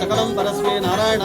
सकलं परस्मै नारायण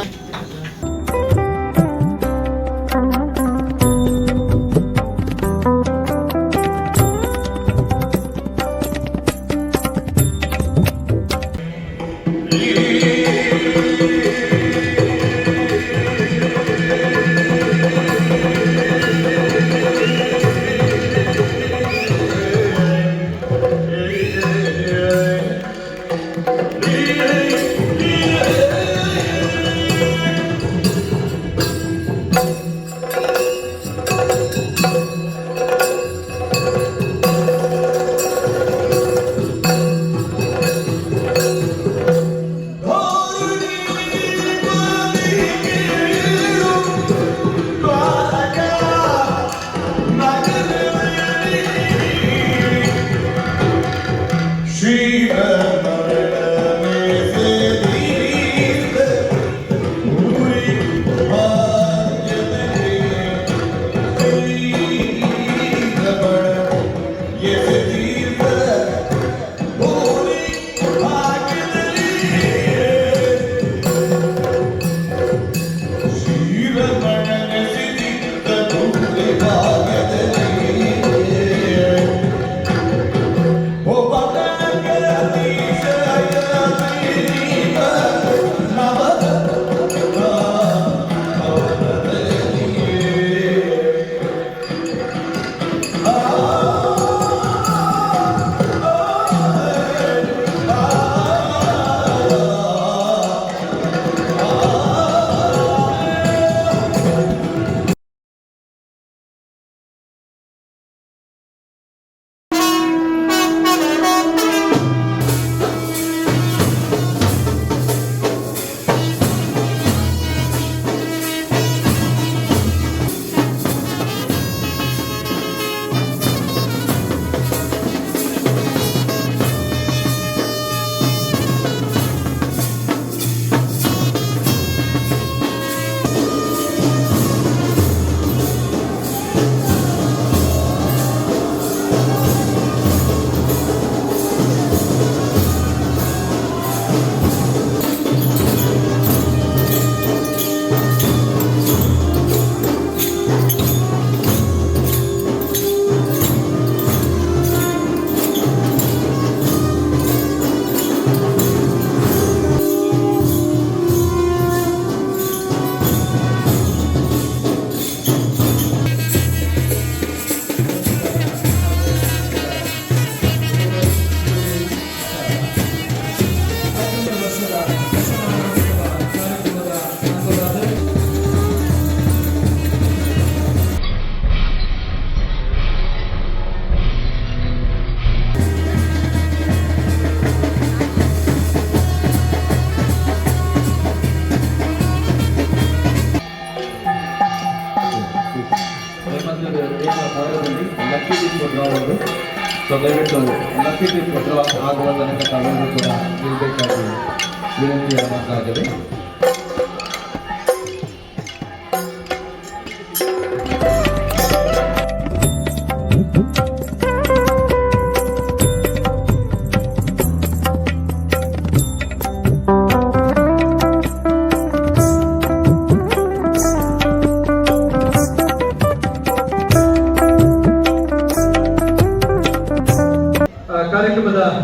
ಕೊಟ್ಟರು ಸೊ ದಯವಿಟ್ಟು ಲಕ್ಕಿ ಭದ್ರವಾಗಿ ಆಗುವ ತನಕ ತಾವೆಲ್ಲರೂ ಕೂಡ ಇರಬೇಕಾಗಿ ವಿನಂತಿಯನ್ನು ಮಾಡ್ತಾ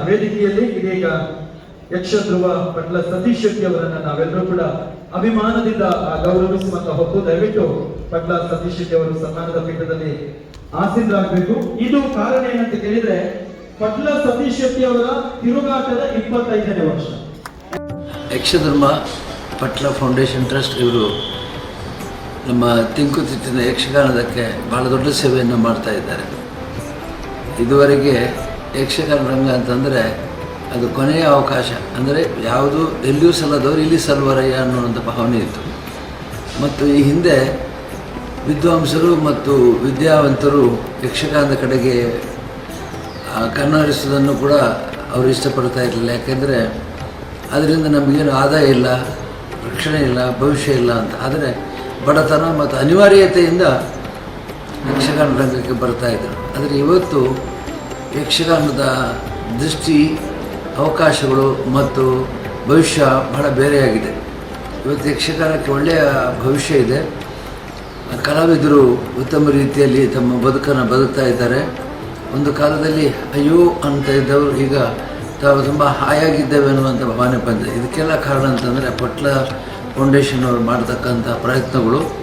ವೇದಿಕೆಯಲ್ಲಿ ಇದೀಗ ಯಕ್ಷ ಧ್ರುವ ಪಟ್ಲ ಸತೀಶ್ ಶೆಟ್ಟಿ ಅವರನ್ನ ನಾವೆಲ್ಲರೂ ಕೂಡ ಅಭಿಮಾನದಿಂದ ಗೌರವಿಸುವಂತ ಹೊತ್ತು ದಯವಿಟ್ಟು ಪಟ್ಲ ಸತೀಶ್ ಶೆಟ್ಟಿ ಅವರು ಸನ್ಮಾನದ ಪೀಠದಲ್ಲಿ ಆಸೀನರಾಗಬೇಕು. ಇದು ಕಾರಣ ಏನಂತ ಕೇಳಿದ್ರೆ ಪಟ್ಲ ಸತೀಶ್ ಶೆಟ್ಟಿ ಅವರ ತಿರುಗಾಟದ ಇಪ್ಪತ್ತೈದನೇ ವರ್ಷ. ಯಕ್ಷಧರ್ಮ ಪಟ್ಲ ಫೌಂಡೇಶನ್ ಟ್ರಸ್ಟ್ ಇವರು ನಮ್ಮ ತಿಂಕುತಿಟ್ಟಿನ ಯಕ್ಷಗಾನದಕ್ಕೆ ಭಾಳ ದೊಡ್ಡ ಸೇವೆಯನ್ನು ಮಾಡ್ತಾ ಇದ್ದಾರೆ. ಇದುವರೆಗೆ ಯಕ್ಷಗಾನ ರಂಗ ಅಂತಂದರೆ ಅದು ಕೊನೆಯ ಅವಕಾಶ. ಅಂದರೆ ಯಾವುದು ಎಲ್ಲಿಯೂ ಸಲ್ಲದವರು ಇಲ್ಲಿ ಸಲ್ವರಯ್ಯ ಅನ್ನುವಂಥ ಭಾವನೆ ಇತ್ತು. ಮತ್ತು ಈ ಹಿಂದೆ ವಿದ್ವಾಂಸರು ಮತ್ತು ವಿದ್ಯಾವಂತರು ಯಕ್ಷಗಾನದ ಕಡೆಗೆ ಕಣ್ಣರಿಸೋದನ್ನು ಕೂಡ ಅವರು ಇಷ್ಟಪಡ್ತಾ ಇರಲಿಲ್ಲ. ಯಾಕೆಂದರೆ ಅದರಿಂದ ನಮಗೇನು ಆದಾಯ ಇಲ್ಲ, ರಕ್ಷಣೆ ಇಲ್ಲ, ಭವಿಷ್ಯ ಇಲ್ಲ ಅಂತ. ಆದರೆ ಬಡತನ ಮತ್ತು ಅನಿವಾರ್ಯತೆಯಿಂದ ಯಕ್ಷಗಾನ ರಂಗಕ್ಕೆ ಇದ್ದರು ಆದರೆ ಇವತ್ತು ಯಕ್ಷಗಾನದ ದೃಷ್ಟಿ, ಅವಕಾಶಗಳು ಮತ್ತು ಭವಿಷ್ಯ ಬಹಳ ಬೇರೆಯಾಗಿದೆ. ಇವತ್ತು ಯಕ್ಷಗಾನಕ್ಕೆ ಒಳ್ಳೆಯ ಭವಿಷ್ಯ ಇದೆ. ಕಲಾವಿದರು ಉತ್ತಮ ರೀತಿಯಲ್ಲಿ ತಮ್ಮ ಬದುಕನ್ನು ಬದುಕ್ತಾ ಇದ್ದಾರೆ. ಒಂದು ಕಾಲದಲ್ಲಿ ಅಯ್ಯೋ ಅಂತ ಇದ್ದವರು ಈಗ ತಾವು ತುಂಬ ಹಾಯಾಗಿದ್ದೇವೆ ಅನ್ನುವಂಥ ಭಾವನೆ ಬಂದಿದೆ. ಇದಕ್ಕೆಲ್ಲ ಕಾರಣ ಅಂತಂದರೆ ಪಟ್ಲ ಫೌಂಡೇಶನ್ ಅವರು ಮಾಡತಕ್ಕಂಥ ಪ್ರಯತ್ನಗಳು.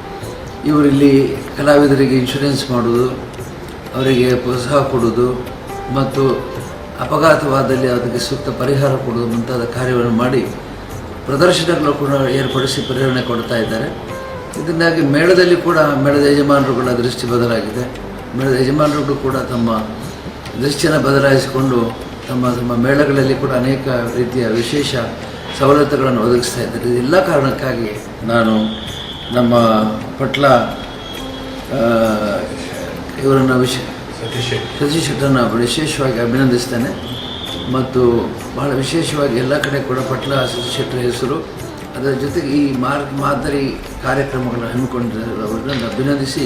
ಇವರಿಲ್ಲಿ ಕಲಾವಿದರಿಗೆ ಇನ್ಶೂರೆನ್ಸ್ ಮಾಡೋದು ಅವರಿಗೆ ಪ್ರೋತ್ಸಾಹ ಕೊಡೋದು ಮತ್ತು ಅಪಘಾತವಾದಲ್ಲಿ ಅದಕ್ಕೆ ಸೂಕ್ತ ಪರಿಹಾರ ಕೊಡುವ ಮುಂತಾದ ಕಾರ್ಯವನ್ನು ಮಾಡಿ ಪ್ರದರ್ಶನಗಳು ಕೂಡ ಏರ್ಪಡಿಸಿ ಪ್ರೇರಣೆ ಕೊಡ್ತಾ ಇದ್ದಾರೆ. ಇದರಿಂದಾಗಿ ಮೇಳದಲ್ಲಿ ಕೂಡ ಮೇಳದ ಯಜಮಾನರುಗಳ ದೃಷ್ಟಿ ಬದಲಾಗಿದೆ. ಮೇಳದ ಯಜಮಾನರುಗಳು ಕೂಡ ತಮ್ಮ ದೃಷ್ಟಿಯನ್ನು ಬದಲಾಯಿಸಿಕೊಂಡು ತಮ್ಮ ತಮ್ಮ ಮೇಳಗಳಲ್ಲಿ ಕೂಡ ಅನೇಕ ರೀತಿಯ ವಿಶೇಷ ಸವಲತ್ತುಗಳನ್ನು ಒದಗಿಸ್ತಾ ಇದ್ದಾರೆ. ಇದೆಲ್ಲ ಕಾರಣಕ್ಕಾಗಿ ನಾನು ನಮ್ಮ ಪಟ್ಲ ಇವರನ್ನು ವಿಶ ಸತೀಶ್. ಶೆಟ್ಟರನ್ನು ವಿಶೇಷವಾಗಿ ಅಭಿನಂದಿಸ್ತೇನೆ. ಮತ್ತು ಬಹಳ ವಿಶೇಷವಾಗಿ ಎಲ್ಲ ಕಡೆ ಕೂಡ ಪಟ್ಲ ಸತೀಶ್ ಶೆಟ್ಟರ ಹೆಸರು. ಅದರ ಜೊತೆಗೆ ಈ ಮಾರ್ಗ ಮಾದರಿ ಕಾರ್ಯಕ್ರಮಗಳನ್ನು ಹಮ್ಮಿಕೊಂಡಿರುವವರನ್ನು ಅಭಿನಂದಿಸಿ,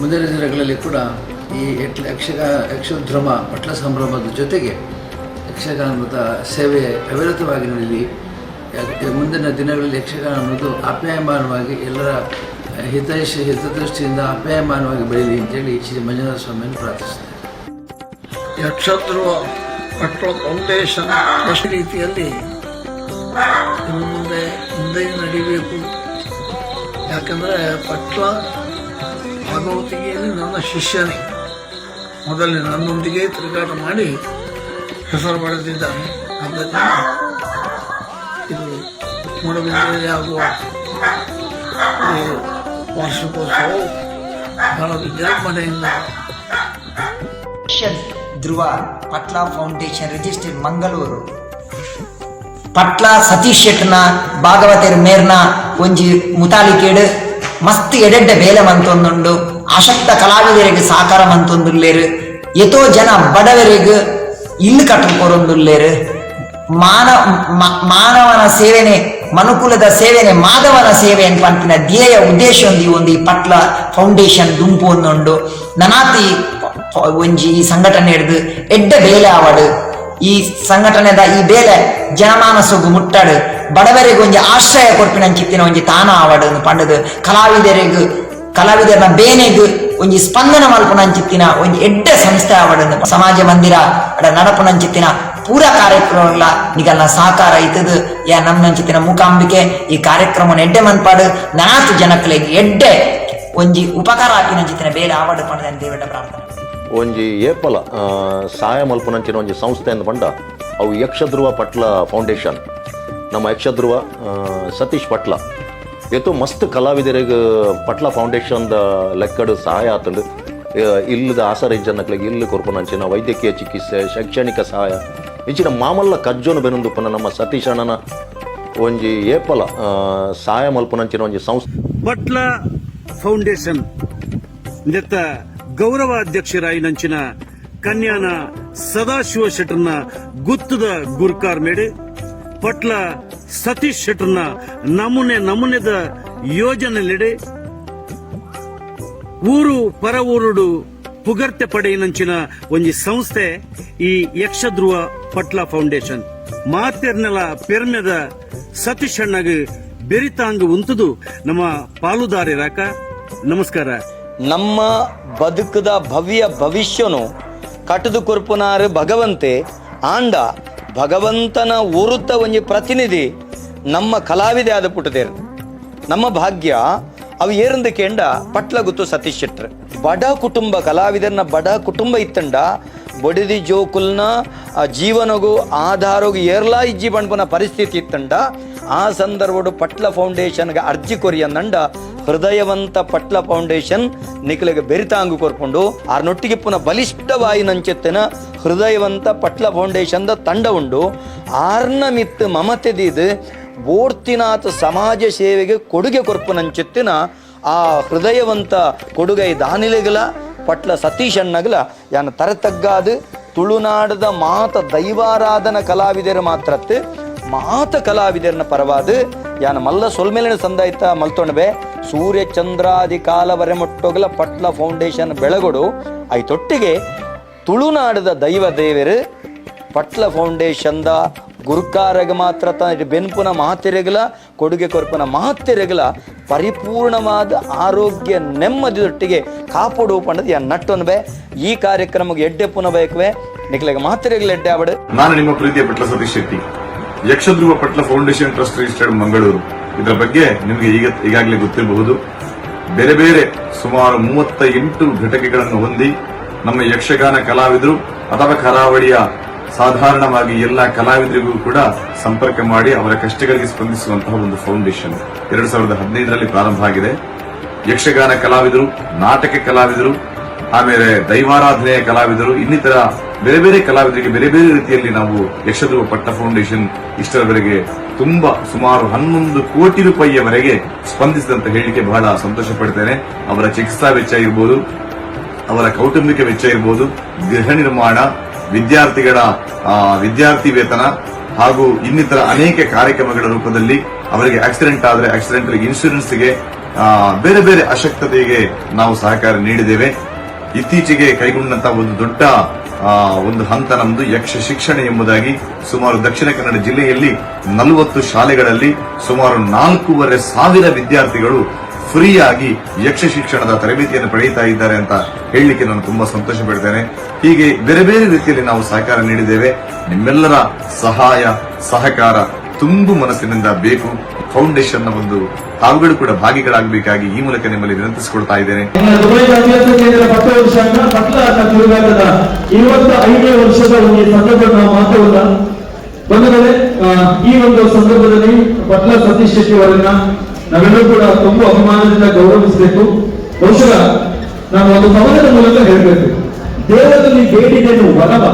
ಮುಂದಿನ ದಿನಗಳಲ್ಲಿ ಕೂಡ ಈ ಯಕ್ಷ, ಯಕ್ಷಗ ಯಕ್ಷಧ್ರಮ ಪಟ್ಲ ಸಂಭ್ರಮದ ಜೊತೆಗೆ ಯಕ್ಷಗಾನದ ಸೇವೆ ಅವಿರತವಾಗಿ ನಡೆಯಲಿ ಮುಂದಿನ ದಿನಗಳಲ್ಲಿ ಯಕ್ಷಗಾನ ಅನ್ನೋದು ಆಪ್ಯಾಯಮಾನವಾಗಿ ಎಲ್ಲರ ಹಿತೈಷ ಹಿತದೃಷ್ಟಿಯಿಂದ ಅಪಾಯಮಾನವಾಗಿ ಬೆಳೀಲಿ ಅಂತೇಳಿ ಶ್ರೀ ಮಂಜುನಾಥ ಸ್ವಾಮಿಯನ್ನು ಪ್ರಾರ್ಥಿಸ್ತೇನೆ ಯಕ್ಷತ್ರು ಮಕ್ಕಳ ಫೌಂಡೇಶನ್ ಟ್ರಸ್ಟ್ ರೀತಿಯಲ್ಲಿ ಇನ್ನು ಮುಂದೆ ಮುಂದೆ ನಡಿಬೇಕು. ಯಾಕಂದರೆ ಪಟ್ಲ ಭಾಗವತಿಗೆಯಲ್ಲಿ ನನ್ನ ಶಿಷ್ಯನೇ. ಮೊದಲೇ ನನ್ನೊಂದಿಗೆ ತಿರುಗಾಟ ಮಾಡಿ ಹೆಸರು ಪಡೆದಿದ್ದಾನೆ ಆದ್ದರಿಂದ ಇದು ಈ ವಾರ್ಷಿಕೋತ್ಸವವು ಬಹಳ ವಿಜೃಂಭಣೆಯಿಂದ ಧ್ರುವ ಪಟ್ಲ ಫೌಂಡೇಶನ್ ರಿಜಿಸ್ಟರ್ ಮಂಗಳೂರು. ಪಟ್ಲ ಸತೀಶ್ ಶೆಟ್ನ ಭಾಗವತರ ಮೇರ್ನ ಒಂಜಿ ಮುತಾಲಿಕೇಡ್ ಮಸ್ತ್ ಎಡೆಡ್ಡ ಬೇಲೆ ಮಂತೊಂದುಂಡು, ಅಶಕ್ತ ಕಲಾವಿದರಿಗೆ ಸಾಕಾರ ಮಂತೊಂದುಲ್ಲೇರು, ಎತೋ ಜನ ಬಡವರಿಗೆ ಇಲ್ಲು ಕಟ್ಟುಕೊರೊಂದುಲ್ಲೇರು ಮಾನ ಮ- ಮಾನವನ ಸೇವೆನೆ, ಮನುಕುಲದ ಸೇವೆನೆ ಮಾಧವನ ಸೇವೆ ಅಂತ ಪಂಪಿನ ಧ್ಯೇಯ ಉದ್ದೇಶ ಒಂದು ಒಂದು ಈ ಪಟ್ಲ ಫೌಂಡೇಶನ್ ದುಂಪು ಒಂದುಂಡು ನನಾತಿ ಒಂಜಿ ಈ ಸಂಘಟನೆ ಹಿಡಿದು ಎಡ್ಡ ಬೇಲೆ ಆವಡು. ಈ ಸಂಘಟನೆದ ಈ ಬೇಲೆ ಜನಮಾನಸಗು ಮುಟ್ಟಡು. ಬಡವರಿಗೆ ಒಂಜಿ ಆಶ್ರಯ ಕೊಡ್ಪಿನಂಚಿತ್ತಿನ ಒಂಜಿ ತಾನ ಆವಡು. ಪಂಡದು ಕಲಾವಿದರಿಗೂ, ಕಲಾವಿದರ ಬೇನೆಗ್ ಒಂಜಿ ಸ್ಪಂದನ ಮಲ್ಪುನಂಚಿತ್ತಿನ ಒಂಜಿ ಎಡ್ಡ ಸಂಸ್ಥೆ ಆವಡನ್ನು ಸಮಾಜ ಮಂದಿರ, ಅಡ ನಡಪುನಂಚಿತ್ತಿನ ಪೂರ ಕಾರ್ಯಕ್ರಮಗಳ ನಿಗಲ್ನ ಸಹಕಾರ ಇತ್ತದು ಯಾ ನಮ್ಮಂಚಿತ್ತಿನ ಮೂಕಾಂಬಿಕೆ, ಈ ಕಾರ್ಯಕ್ರಮ ಎಡ್ಡೆ ಮನ್ಪಾಡು, ನಾಲ್ಕು ಜನಕ್ಕಳಿಗೆ ಎಡ್ಡೆ ಒಂಜಿ ಉಪಕಾರ ಆಪಿನಂಚಿತ್ತಿನ ಬೇರೆ ಆವಡ ಪಡೆದ ದೇವಡ ಪ್ರಾರ್ಥನೆ. ಒಂಜಿ ಏಪಲ ಸಹಾಯ ಮಲ್ಪುನಂಚಿನ ಒಂಜಿ ಸಂಸ್ಥೆ ಅಂದ್ ಬಂಡ ಅವು ಯಕ್ಷಧ್ರುವ ಪಟ್ಲ ಫೌಂಡೇಶನ್ ನಮ್ಮ ಯಕ್ಷಧ್ರುವ ಸತೀಶ್ ಪಟ್ಲ. ಎತ್ತು ಮಸ್ತ್ ಕಲಾವಿದರಿಗೆ ಪಟ್ಲ ಫೌಂಡೇಶನ್ದ ಲೆಕ್ಕಡ ಸಹಾಯ ಆತಂಡು ಇಲ್ಲದ ಆಸರೆ ಇಲ್ಲಿ ಇಲ್ಲಿ ಕೊರ್ಪುನಂಚಿನ ವೈದ್ಯಕೀಯ ಚಿಕಿತ್ಸೆ, ಶೈಕ್ಷಣಿಕ ಸಹಾಯ. ಇಂಚಿನ ಮಾಮಲ್ಲ ಕಜ್ಜೋನು ಬೆನೊಂದುಪ್ಪನ ನಮ್ಮ ಸತೀಶ್ ಅಣ್ಣನ ಒಂಜಿ ಏಪಲ ಸಹಾಯ ಮಲ್ಪನಂಚಿನ ಒಂಜಿ ಸಂಸ್ಥೆ. ಪಟ್ಲ ಫೌಂಡೇಶನ್ ನೆತ್ತ ಗೌರವ ಅಧ್ಯಕ್ಷರಾಯಿ ನಂಚಿನ ಕನ್ಯಾನ ಸದಾಶಿವ ಶೆಟ್ಟರ್ನ ಗುತ್ತದ ಗುರ್ಕಾರ್ ಮೇಡೆ. ಪಟ್ಲ ಸತೀಶ್ ಶೆಟ್ಟರ್ನ ನಮೂನೆ ನಮೂನೆದ ಯೋಜನೆಲೆಡೆ ಊರು ಪರ ಊರುಡು ಪುಗರ್ತೆ ಪಡೆಯಿನಂಚಿನ ಒಂಜಿ ಸಂಸ್ಥೆ ಈ ಯಕ್ಷಧ್ರುವ ಪಟ್ಲ ಫೌಂಡೇಶನ್. ಮಾತೆರ್ನೆಲ ಪೆರ್ಮೆದ ಸತೀಶ್ ಅಣ್ಣಗೆ ಬೆರಿತಾಂಗ ಉಂತದು ನಮ್ಮ ಪಾಲುದಾರಿರಾಕ ನಮಸ್ಕಾರ. ನಮ್ಮ ಬದುಕದ ಭವ್ಯ ಭವಿಷ್ಯನು ಕಟದು ಕೊರ್ಪುನಾರು ಭಗವಂತೆ ಆಂಡ ಭಗವಂತನ ಉರುತ ಒಂಜಿ ಪ್ರತಿನಿಧಿ ನಮ್ಮ ಕಲಾವಿದೆ ಆದ ಪುಟ್ಟದೇರು ನಮ್ಮ ಭಾಗ್ಯ, ಅವು ಏರಂದು ಕೇಂಡ ಪಟ್ಲ ಗುತ್ತು ಸತೀಶ್ ಶೆಟ್ರ್ ಬಡ ಕುಟುಂಬ ಕಲಾವಿದರ್ನ ಬಡ ಕುಟುಂಬ ಇತ್ತಂಡ, ಬಡಿದಿ ಜೋಕುಲ್ನ ಜೀವನಗು ಆಧಾರಗೂ ಏರ್ಲಾ ಇಜ್ಜಿ ಬಣ್ಪನ ಪರಿಸ್ಥಿತಿ ಇತ್ತಂಡ, ಆ ಸಂದರ್ಭಡು ಪಟ್ಲ ಫೌಂಡೇಶನ್ಗೆ ಅರ್ಜಿ ಕೊರಿಯಂದಂಡ ಹೃದಯವಂತ ಪಟ್ಲ ಫೌಂಡೇಶನ್ ನಿಖಲಿಗೆ ಬೆರಿತಾಂಗು ಕೊರ್ಕೊಂಡು ಆರ್ನೊಟ್ಟಿಗೆ ಪುನಃ ಬಲಿಷ್ಠವಾಯಿ ನಂಚೆತ್ತಿನ ಹೃದಯವಂತ ಪಟ್ಲ ಫೌಂಡೇಶನ್ದ ತಂಡ ಉಂಡು. ಆರ್ನ ಮಿತ್ ಮಮತೆದಿದು ಬೋರ್ತಿನಾಥ ಸಮಾಜ ಸೇವೆಗೆ ಕೊಡುಗೆ ಕೊರ್ಪು ನಂಚೆತ್ತಿನ ಆ ಹೃದಯವಂತ ಕೊಡುಗೈ ದಾನಿಲೆಗಲ, ಪಟ್ಲ ಸತೀಶ್ ಅಣ್ಣಗಲ ಯಾನ ತರತಗ್ಗಾದು ತುಳುನಾಡದ ಮಾತ ದೈವಾರಾಧನ ಕಲಾವಿದರು ಮಾತ್ರ ಮಾತ ಕಲಾವಿದರನ ಪರವಾದ ಯಾನ ಮಲ್ಲ ಸೊಲ್ಮೇಲಿನ ಸಂದಾಯಿತ ಮಲ್ತೊಣಬೆ ಸೂರ್ಯ ಚಂದ್ರಾದಿ ಕಾಲವರೆ ಮುಟ್ಟೋಗಲ ಪಟ್ಲ ಫೌಂಡೇಶನ್ ಬೆಳಗೊಡು, ಐತೊಟ್ಟಿಗೆ ತುಳುನಾಡದ ದೈವ ದೇವರು ಪಟ್ಲ ಫೌಂಡೇಶನ್ದ ಗುರುಕಾರಗ ಮಾತ್ರ ತ ಬೆನ್ಪುನ ಮಹತ್ಯರೆಗಲ, ಕೊಡುಗೆ ಕೊರಪನ ಮಹತ್ಯರೆಗಲ ಪರಿಪೂರ್ಣವಾದ ಆರೋಗ್ಯ ನೆಮ್ಮದಿಯೊಟ್ಟಿಗೆ ಕಾಪಾಡು ಪಂಡದ ಯಾ ನಟ್ಟೊನ್ ಈ ಕಾರ್ಯಕ್ರಮಕ್ಕೆ ಎಡ್ಡೆ ಪುನಃ ಬೇಕುವೆ ನಿಕ್ಲೆಗೆ ಮಹತ್ಯರೆಗಲ ಎಡ್ಡೆ ಆವಡು ನಾನು ನಿಮ್ಮ ಪ್ರೀತಿಯ Patla Satish Shetty. Yakshadhruva Patla foundation trust registered Mangaluru. ಇದರ ಬಗ್ಗೆ ನಿಮಗೆ ಈಗ ಈಗಾಗಲೇ ಗೊತ್ತಿರಬಹುದು. ಬೇರೆ ಬೇರೆ ಸುಮಾರು ಮೂವತ್ತ ಎಂಟು ಘಟಕಗಳನ್ನು ಹೊಂದಿ ನಮ್ಮ ಯಕ್ಷಗಾನ ಕಲಾವಿದರು ಅಥವಾ ಕರಾವಳಿಯ ಸಾಧಾರಣವಾಗಿ ಎಲ್ಲ ಕಲಾವಿದರಿಗೂ ಕೂಡ ಸಂಪರ್ಕ ಮಾಡಿ ಅವರ ಕಷ್ಟಗಳಿಗೆ ಸ್ಪಂದಿಸುವಂತಹ ಒಂದು ಫೌಂಡೇಶನ್ ಎರಡು ಸಾವಿರದ ಹದಿನೈದರಲ್ಲಿ ಪ್ರಾರಂಭ ಆಗಿದೆ. ಯಕ್ಷಗಾನ ಕಲಾವಿದರು, ನಾಟಕ ಕಲಾವಿದರು, ಆಮೇಲೆ ದೈವಾರಾಧನೆಯ ಕಲಾವಿದರು, ಇನ್ನಿತರ ಬೇರೆ ಬೇರೆ ಕಲಾವಿದರಿಗೆ ಬೇರೆ ಬೇರೆ ರೀತಿಯಲ್ಲಿ ನಾವು ಯಕ್ಷಧ್ರುವ ಪಟ್ಟ ಫೌಂಡೇಶನ್ ಇಷ್ಟರವರೆಗೆ ತುಂಬಾ ಸುಮಾರು ಹನ್ನೊಂದು ಕೋಟಿ ರೂಪಾಯಿಯವರೆಗೆ ಸ್ಪಂದಿಸಿದಂತ ಹೇಳಿಕೆ ಬಹಳ ಸಂತೋಷ ಪಡ್ತೇನೆ. ಅವರ ಚಿಕಿತ್ಸಾ ವೆಚ್ಚ ಇರ್ಬೋದು ಅವರ ಕೌಟುಂಬಿಕ ವೆಚ್ಚ ಇರ್ಬೋದು, ಗೃಹ ನಿರ್ಮಾಣ, ವಿದ್ಯಾರ್ಥಿಗಳ ವಿದ್ಯಾರ್ಥಿ ವೇತನ ಹಾಗೂ ಇನ್ನಿತರ ಅನೇಕ ಕಾರ್ಯಕ್ರಮಗಳ ರೂಪದಲ್ಲಿ ಅವರಿಗೆ ಆಕ್ಸಿಡೆಂಟ್ ಆದರೆ ಆಕ್ಸಿಡೆಂಟ್ ಇನ್ಶೂರೆನ್ಸ್ಗೆ ಬೇರೆ ಬೇರೆ ಅಶಕ್ತತೆಗೆ ನಾವು ಸಹಕಾರ ನೀಡಿದ್ದೇವೆ. ಇತ್ತೀಚೆಗೆ ಕೈಗೊಂಡಂತಹ ಒಂದು ದೊಡ್ಡ ಒಂದು ಹಂತ ನಮ್ದು ಯಕ್ಷ ಶಿಕ್ಷಣ ಎಂಬುದಾಗಿ ಸುಮಾರು ದಕ್ಷಿಣ ಕನ್ನಡ ಜಿಲ್ಲೆಯಲ್ಲಿ ನಲವತ್ತು ಶಾಲೆಗಳಲ್ಲಿ ಸುಮಾರು ನಾಲ್ಕೂವರೆ ಸಾವಿರ ವಿದ್ಯಾರ್ಥಿಗಳು ಫ್ರೀಯಾಗಿ ಯಕ್ಷ ಶಿಕ್ಷಣದ ತರಬೇತಿಯನ್ನು ಪಡೆಯುತ್ತಾ ಇದ್ದಾರೆ ಅಂತ ಹೇಳಲಿಕ್ಕೆ ನಾನು ತುಂಬಾ ಸಂತೋಷ ಪಡ್ತೇನೆ. ಹೀಗೆ ಬೇರೆ ಬೇರೆ ರೀತಿಯಲ್ಲಿ ನಾವು ಸಹಕಾರ ನೀಡಿದ್ದೇವೆ. ನಿಮ್ಮೆಲ್ಲರ ಸಹಾಯ, ಸಹಕಾರ ತುಂಬು ಮನಸ್ಸಿನಿಂದ ಬೇಕು. ಫೌಂಡೇಶನ್ನ ಒಂದು ತಾವುಗಳು ಕೂಡ ಭಾಗಿಗಳಾಗಬೇಕಾಗಿ ಈ ಮೂಲಕ ನಿಮ್ಮಲ್ಲಿ ವಿನಂತಿಸಿಕೊಳ್ತಾ ಇದ್ದೇನೆ. ವರ್ಷದ ಒಂದು ಈ ಒಂದು ಸಂದರ್ಭದಲ್ಲಿ ಪಟ್ಲ ಸತೀಶ್ ಶೆಟ್ಟಿ ಅವರನ್ನ ನಾವೆಲ್ಲರೂ ಕೂಡ ತುಂಬಾ ಅಭಿಮಾನದಿಂದ ಗೌರವಿಸಬೇಕು. ಬಹುಶಃ ನಾನು ಒಂದು ಪವನದ ಮೂಲಕ ಹೇಳಬೇಕು. ದೇವರಲ್ಲಿ ಬೇಡಿದೆನು ವರವ.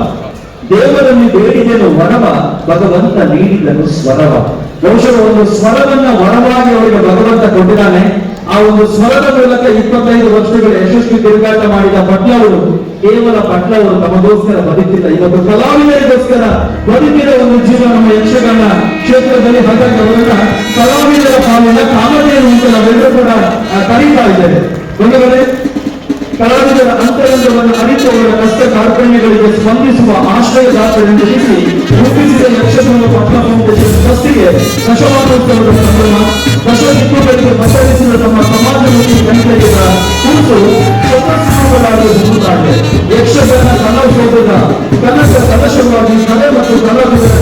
ದೇವರಲ್ಲಿ ಬೇಡಿದೆನು ವರವ. ಭಗವಂತ ನೀಡಿದನು ಸ್ವರವ. ಬಹುಶಃ ಒಂದು ಸ್ವರವನ್ನ ವರವಾಗಿ ಅವರಿಗೆ ಭಗವಂತ ಕೊಟ್ಟಿದ್ದಾನೆ. ಆ ಒಂದು ಸ್ವರದ ಮೂಲಕ ಇಪ್ಪತ್ತೈದು ವರ್ಷಗಳ ಯಶಸ್ವಿ ತಿರುಗಾಟ ಮಾಡಿದ ಪಟ್ಲ ಅವರು ಕೇವಲ ಪಟ್ಲ ಅವರು ತಮಗೋಸ್ಕರ ಬದುಕಿಲ್ಲ ಇವತ್ತು ಕಲಾವಿದರಿಗೋಸ್ಕರ ಬದುಕಿದ ಒಂದು ಜೀವನ ನಮ್ಮ ಯಕ್ಷಗಾನ. ಕ್ಷೇತ್ರದಲ್ಲಿ ಹಾಗಾಗಿ ಕಲಾವಿದರ ಪಾಲಿನ ಕಾಮಧೇನು ಅಂತ ನಾವೆಲ್ಲರೂ ಕೂಡ ಕರೀತಾ ಇದ್ದೇವೆ. ಒಂದು ಕಲಾವಿದರ ಅಂತರಂಗವನ್ನು ಅರಿತು ಅವರ ಕಷ್ಟ ಕಾರ್ಪಣ್ಯಗಳಿಗೆ ಸ್ಪಂದಿಸುವ ಆಶ್ರಯದಾತರೆಂದು ತಿಳಿಸಿ ರೂಪಿಸಿದ ಯಕ್ಷಗಾನ ಪಟ್ಲ ಫೌಂಡೇಶನ್ ಟ್ರಸ್ಟಿಗೆ ದಶಮಾನೋತ್ಸವದ ಸಂಭ್ರಮ ದಶ ದಿಕ್ಕುಗಳಿಗೆ ಪ್ರಚರಿಸಿದ ತಮ್ಮ ಸಮಾಜಮುಖಿ ಕಲಿಕೆಗಳ ಕುರಿತು ಯಕ್ಷಗಾನ ಕಲಾಶೋಧದ ಕನಕ ಕಲಶವಾಗಿ ಕಲೆ ಮತ್ತು ಕಲಾವಿದರ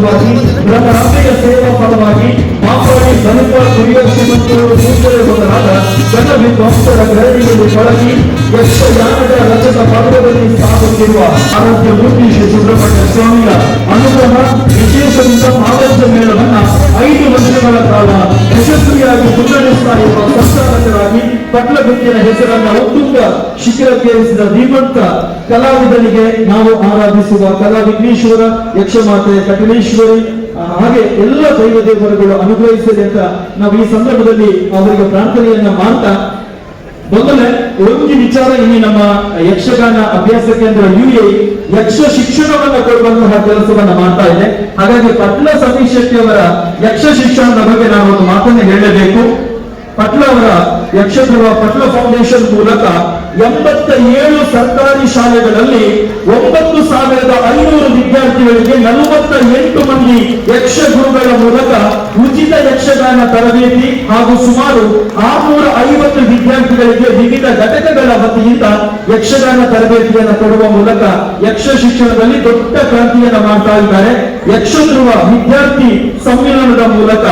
ನನ್ನ ಅಂಬೆಯ ಸೇವಾ ಫಲವಾಗಿ ಮಾಪಾಡಿ ಧನುಪ ಕುರಿಯ ಶ್ರೀಮಂತರು ಸೂಚನೆ ಮೊದಲಾದ ಗಣ ವಿದ್ವಾಂಸರ ಗ್ರಹಣಿಯಲ್ಲಿ ಬಳಸಿ ಎಷ್ಟು ಯಕ್ಷಯಾನದ ರಥದ ಪರ್ವದಲ್ಲಿ ಸಾಗುತ್ತಿರುವ ಆರೋಗ್ಯ ಮೂರ್ತಿ ಶ್ರೀ ಸುಬ್ರಹ್ಮಣ್ಯ ಸ್ವಾಮಿಯ ಅನುಗ್ರಹ ವಿಶೇಷದಿಂದ ಆರೋಗ್ಯ ಮೇಳವನ್ನ ಐದು ವರ್ಷಗಳ ಕಾಲ ಯಶಸ್ವಿಯಾಗಿ ಮುನ್ನಡೆಸ್ತಾ ಇರುವ ಸಂಚಾಲಕರಾಗಿ ಪಟ್ಲಗುತ್ತಿನ ಹೆಸರನ್ನ ಉತ್ತುಂಗ ಶಿಖರಕ್ಕೇರಿಸಿದ ಧೀಮಂತ ಕಲಾವಿದನಿಗೆ ನಾವು ಆರಾಧಿಸುವ ಕಲಾ ವಿಘ್ನೇಶ್ವರ ಯಕ್ಷಮಾತೆ ಕಟಿಲೇಶ್ವರಿ ಹಾಗೆ ಎಲ್ಲ ದೈವ ದೇವರುಗಳು ಅನುಗ್ರಹಿಸಲಿ ಅಂತ ನಾವು ಈ ಸಂದರ್ಭದಲ್ಲಿ ಅವರಿಗೆ ಪ್ರಾರ್ಥನೆಯನ್ನ ಮಾಡ್ತಾ ಮೊದಲೇ ಒಂದು ವಿಚಾರ ಇಲ್ಲಿ ನಮ್ಮ ಯಕ್ಷಗಾನ ಅಭ್ಯಾಸ ಕೇಂದ್ರ ಯು ಎ ಯಕ್ಷ ಶಿಕ್ಷಣವನ್ನು ಕೊಡುವಂತಹ ಕೆಲಸವನ್ನ ಮಾಡ್ತಾ ಇದೆ. ಹಾಗಾಗಿ ಪಟ್ಲ ಸತೀಶ್ ಶೆಟ್ಟಿ ಅವರ ಯಕ್ಷ ಶಿಕ್ಷಣದ ಬಗ್ಗೆ ನಾನು ಒಂದು ಮಾತನ್ನು ಹೇಳಬೇಕು. ಪಟ್ಲ ಅವರ ಯಕ್ಷಧ್ರುವ ಪಟ್ಲ ಫೌಂಡೇಶನ್ ಮೂಲಕ ಎಂಬತ್ತ ಏಳು ಸರ್ಕಾರಿ ಶಾಲೆಗಳಲ್ಲಿ ಒಂಬತ್ತು ಸಾವಿರದ ಐನೂರು ವಿದ್ಯಾರ್ಥಿಗಳಿಗೆ ನಲವತ್ತ ಎಂಟು ಮಂದಿ ಯಕ್ಷಗುರುಗಳ ಮೂಲಕ ಉಚಿತ ಯಕ್ಷಗಾನ ತರಬೇತಿ ಹಾಗೂ ಸುಮಾರು ಆರ್ನೂರ ಐವತ್ತು ವಿದ್ಯಾರ್ಥಿಗಳಿಗೆ ವಿವಿಧ ಘಟಕಗಳ ವತಿಯಿಂದ ಯಕ್ಷಗಾನ ತರಬೇತಿಯನ್ನು ಕೊಡುವ ಮೂಲಕ ಯಕ್ಷ ಶಿಕ್ಷಣದಲ್ಲಿ ದೊಡ್ಡ ಕ್ರಾಂತಿಯನ್ನು ಮಾಡ್ತಾ ಇದ್ದಾರೆ. ಯಕ್ಷಧ್ರುವ ವಿದ್ಯಾರ್ಥಿ ಸಮ್ಮೇಳನದ ಮೂಲಕ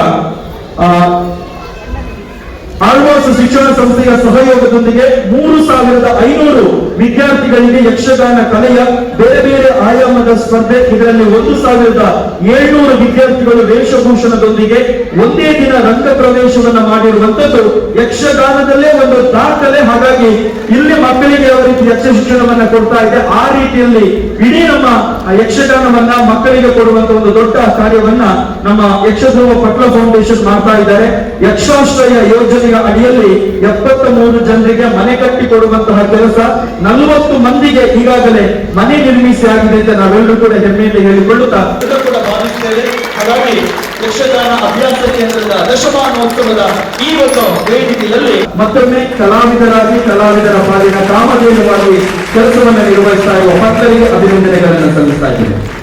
ಶಿಕ್ಷಣ ಸಂಸ್ಥೆಯ ಸಹಯೋಗದೊಂದಿಗೆ ಮೂರು ಸಾವಿರದ ಐನೂರು ವಿದ್ಯಾರ್ಥಿಗಳಿಗೆ ಯಕ್ಷಗಾನ ಕಲೆಯ ಬೇರೆ ಬೇರೆ ಆಯಾಮದ ಸ್ಪರ್ಧೆ. ಇದರಲ್ಲಿ ಒಂದು ಸಾವಿರದ ಏಳ್ನೂರು ವಿದ್ಯಾರ್ಥಿಗಳು ವೇಷಭೂಷಣದೊಂದಿಗೆ ಒಂದೇ ದಿನ ರಂಗ ಪ್ರವೇಶವನ್ನು ಮಾಡಿರುವಂತದ್ದು ಯಕ್ಷಗಾನದಲ್ಲೇ ಒಂದು ದಾಖಲೆ. ಹಾಗಾಗಿ ಇಲ್ಲಿ ಮಕ್ಕಳಿಗೆ ಯಾವ ರೀತಿ ಯಕ್ಷ ಶಿಕ್ಷಣವನ್ನ ಕೊಡ್ತಾ ಇದೆ, ಆ ರೀತಿಯಲ್ಲಿ ಇಡೀ ನಮ್ಮ ಯಕ್ಷಗಾನವನ್ನ ಮಕ್ಕಳಿಗೆ ಕೊಡುವಂತ ಒಂದು ದೊಡ್ಡ ಕಾರ್ಯವನ್ನ ನಮ್ಮ ಯಕ್ಷಧ್ರುವ ಪಟ್ಲ ಫೌಂಡೇಶನ್ ಮಾಡ್ತಾ ಇದ್ದಾರೆ. ಯಕ್ಷಾಶ್ರಯ ಯೋಜನೆಯ ಅಡಿಯಲ್ಲಿ ಎಪ್ಪತ್ತ ಮೂರು ಜನರಿಗೆ ಮನೆ ಕಟ್ಟಿ ಕೊಡುವಂತಹ ಕೆಲಸ. ನಲವತ್ತು ಮಂದಿಗೆ ಈಗಾಗಲೇ ಮನೆ ನಿರ್ಮಿಸಿ ಆಗಿದೆ ಅಂತ ನಾವೆಲ್ಲರೂ ಕೂಡ ಹೆಮ್ಮೆಯಿಂದ ಹೇಳಿಕೊಳ್ಳುತ್ತಾ ಕೂಡ ಹಾಗಾಗಿ ಯಕ್ಷಗಾನ ಅಭ್ಯಾಸ ಕೇಂದ್ರದ ದಶಮಾನೋತ್ಸವದ ಈ ಒಂದು ವೇದಿಕೆಯಲ್ಲಿ ಮತ್ತೊಮ್ಮೆ ಕಲಾವಿದರಾಗಿ ಕಲಾವಿದರ ಪಾಲಿನ ಕಾಮಧೇಯವಾಗಿ ಕೆಲಸವನ್ನು ನಿರ್ವಹಿಸ್ತಾ ಇರುವ ಭಕ್ತರಿಗೆ ಅಭಿನಂದನೆಗಳನ್ನು ಸಲ್ಲಿಸ್ತಾ ಇದ್ದೇನೆ.